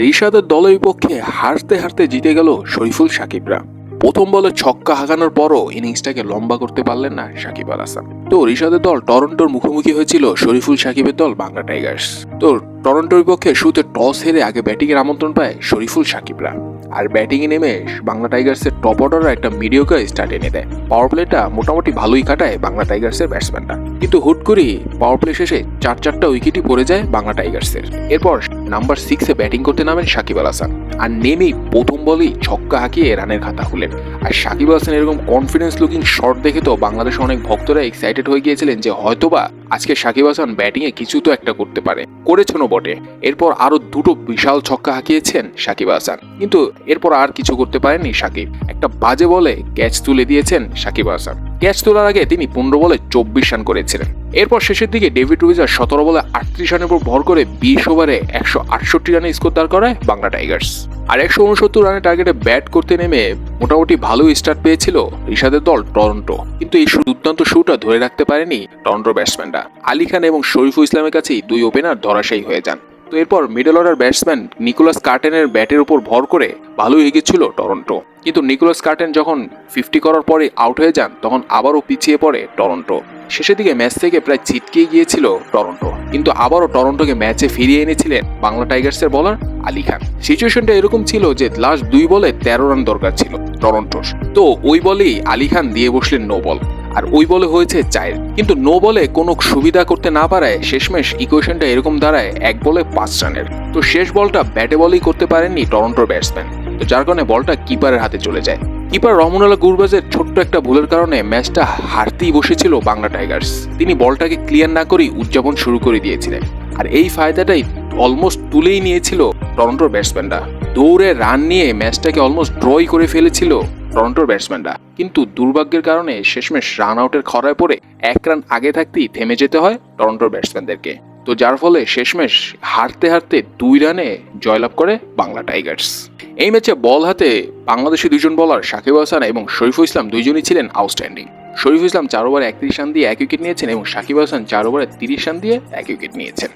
রিশাদের দলের বিপক্ষে হারতে হারতে জিতে গেল শরীফুল সাকিবরা। প্রথম বলে ছক্কা হাঁকানোর পরও ইনিংসটাকে লম্বা করতে পারলেন না সাকিব আল হাসান। তো রিশাদের দল টরন্টোর মুখোমুখি হয়েছিল শরীফুল সাকিবের দল বাংলা টাইগার্স। তো টরন্টোর বিপক্ষে শুরুতে টস হেরে আগে ব্যাটিংয়ের আমন্ত্রণ পায় শরীফুল সাকিবরা। আর ব্যাটিংয়ে নেমে বাংলা টাইগার্সের টপ অর্ডাররা একটা মিডিওকার স্টার্ট এনে দেয়। পাওয়ার প্লেটা মোটামুটি ভালোই কাটায় বাংলা টাইগার্সের ব্যাটসম্যানরা কিন্তু হুট করেই পাওয়ার প্লে শেষে চার চারটা উইকেটই পড়ে যায় বাংলা টাইগার্সের। এরপর নাম্বার সিক্সে ব্যাটিং করতে নামেন সাকিব আল হাসান। আর নেমেই প্রথম বলেই ছক্কা হাঁকিয়ে রানের খাতা খুলেন। আর সাকিব হাসান এরকম কনফিডেন্স লুকিং শট দেখে তো বাংলাদেশ অনেক ভক্তরা এক্সাইটেড হয়ে গিয়েছিলেন যে হয়তোবা আজকে সাকিব হাসান ব্যাটিংয়ে কিছু তো একটা করতে পারে। করেছেনও বটে। এরপর আরও দুটো বিশাল ছক্কা হাঁকিয়েছেন সাকিব হাসান। কিন্তু এরপর আর কিছু করতে পারেননি সাকিব। একটা বাজে বলে ক্যাচ তুলে দিয়েছেন সাকিব হাসান। ক্যাচ তোলার আগে তিনি পনেরো বলে চব্বিশ রান করেছিলেন। এরপর শেষের দিকে ডেভিড রুইজার সতেরো বলে আটত্রিশ রানের উপর ভর করে বিশ ওভারে একশো আটষট্টি রানে স্কোর দাঁড় করায় বাংলা টাইগার্স। আর একশো উনসত্তর রানের টার্গেটে ব্যাট করতে নেমে মোটামুটি ভালোই স্টার্ট পেয়েছিল ঋষাদের দল টরন্টো। কিন্তু এই দুর্দান্ত শুটা ধরে রাখতে পারেনি টরন্টো ব্যাটসম্যানরা আলী খান এবং শরীফুল ইসলামের কাছেই দুই ওপেনার ধরাশায়ী হয়ে যান। তো এরপর মিডল অর্ডার ব্যাটসম্যান নিকোলাস কার্টেনের ব্যাটের উপর ভর করে ভালোই এগিয়েছিল টরন্টো। কিন্তু নিকোলাস কার্টেন যখন ফিফটি করার পরে আউট হয়ে যান, তখন আবারও পিছিয়ে পড়ে টরন্টো। শেষের দিকে ম্যাচ থেকে প্রায় ছিটকে গিয়েছিল টরন্টো। কিন্তু আবারও টরন্টোকে ম্যাচে ফিরিয়ে এনেছিলেন বাংলা টাইগার্সের বলার আলী খান। সিচুয়েশনটা এরকম ছিল যে লাস্ট দুই বলে তেরো রান দরকার ছিল টরন্টোর। তো ওই বলেই আলী খান দিয়ে বসলেন নো বল। আর ওই বলে হয়েছে চায়ের। কিন্তু নো বলে কোনো সুবিধা করতে না পারায় শেষমেশ ইকুয়েশনটা এরকম দাঁড়ায় এক বলে পাঁচ রানের। তো শেষ বলটা ব্যাটে বলেই করতে পারেননি টরন্টোর ব্যাটসম্যান। তো যার কারণে বলটা কিপারের হাতে চলে যায়। কিপার রহমানুল্লাহ গুরবাজের ছোট্ট একটা ভুলের কারণে ম্যাচটা হারতেই বসেছিল বাংলা টাইগার্স। তিনি বলটাকে ক্লিয়ার না করেই উদযাপন শুরু করে দিয়েছিলেন। আর এই ফায়দাটাই অলমোস্ট তুলেই নিয়েছিল টরন্টোর ব্যাটসম্যানরা। দৌড়ে রান নিয়ে ম্যাচটাকে অলমোস্ট ড্রই করে ফেলেছিল টরন্টোর ব্যাটসম্যানরা। কিন্তু দুর্ভাগ্যের কারণে শেষমেশ রান আউটের খরায় পড়ে এক রান আগে থাকতেই থেমে যেতে হয় টরন্টোর ব্যাটসম্যানদেরকে। তো যার ফলে শেষমেশ হারতে হারতে দুই রানে জয়লাভ করে বাংলা টাইগার্স। এই ম্যাচে বল হাতে বাংলাদেশি দুজন বলার সাকিব হাসান এবং শরীফুল ইসলাম দুইজনই ছিলেন আউটস্ট্যান্ডিং শরীফুল ইসলাম চার ওভারে একত্রিশ রান দিয়ে এক উইকেট নিয়েছেন এবং সাকিব হাসান চার ওভারে তিরিশ রান দিয়ে এক উইকেট নিয়েছেন।